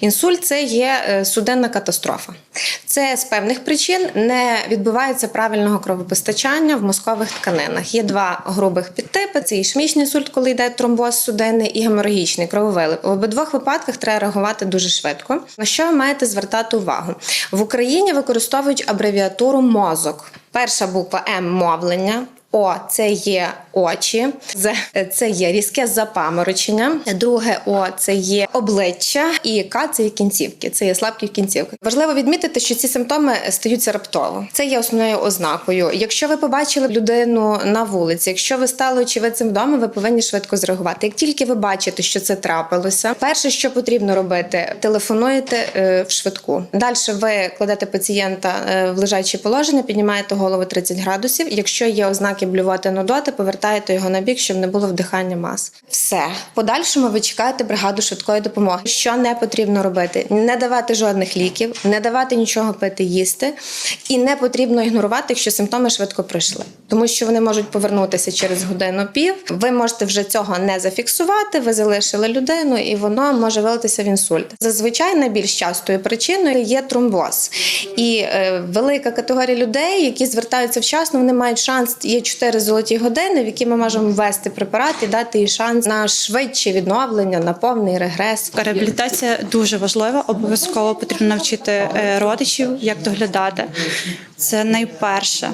Інсульт це є е, суденна катастрофа. Це з певних причин не відбувається правильного кровопостачання в мозкових тканинах. Є два грубих підтипи: це ішемічний інсульт, коли йде тромбоз суденний, і геморагічний крововилив. В обидвох випадках треба реагувати дуже швидко. На що ви маєте звертати увагу? В Україні використовують абревіатуру мозок. Перша буква М мовлення. О, це є очі, це є різке запаморочення. Друге О це є обличчя, і К це є кінцівки. Це є слабкі кінцівки. Важливо відмітити, що ці симптоми стаються раптово. Це є основною ознакою. Якщо ви побачили людину на вулиці, якщо ви стали очевидцем вдома, ви повинні швидко зреагувати. Як тільки ви бачите, що це трапилося, перше, що потрібно робити, телефонуєте е, в швидку. Далі ви кладете пацієнта е, в лежаче положення, піднімаєте голову 30 градусів. Якщо є ознаки блювати нудоти, повертаєте його на бік, щоб не було вдихання мас. Все подальшому ви чекаєте бригаду швидкої допомоги. Що не потрібно робити? Не давати жодних ліків, не давати нічого пити, їсти, і не потрібно ігнорувати, якщо симптоми швидко пройшли, тому що вони можуть повернутися через годину пів. Ви можете вже цього не зафіксувати. Ви залишили людину, і воно може вилитися в інсульт. Зазвичай найбільш частою причиною є тромбоз, і е, велика категорія людей, які звертаються вчасно, вони мають шанс. Є 4 золоті години, в які ми можемо ввести препарат і дати їй шанс на швидше відновлення, на повний регрес. Реабілітація дуже важлива. Обов'язково потрібно навчити е, родичів, як доглядати. Це найперше.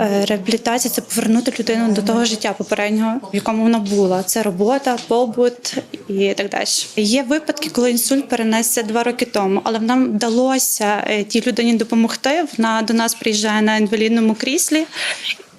Е, Реабілітація це повернути людину до того життя попереднього, в якому вона була. Це робота, побут і так далі. Є випадки, коли інсульт перенесся два роки тому, але нам вдалося е, тій людині допомогти. Вона до нас приїжджає на інвалідному кріслі.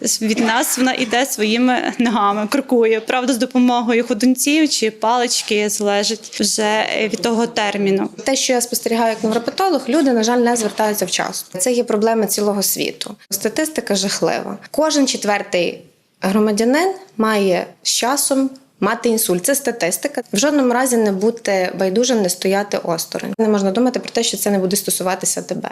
Від нас вона йде своїми ногами, крокує. Правда, з допомогою ходунців чи палички залежить вже від того терміну. Те, що я спостерігаю як невропатолог, люди, на жаль, не звертаються вчасно. Це є проблема цілого світу. Статистика жахлива. Кожен четвертий громадянин має з часом. Мати інсульт це статистика. В жодному разі не бути байдужим, не стояти осторонь. Не можна думати про те, що це не буде стосуватися тебе.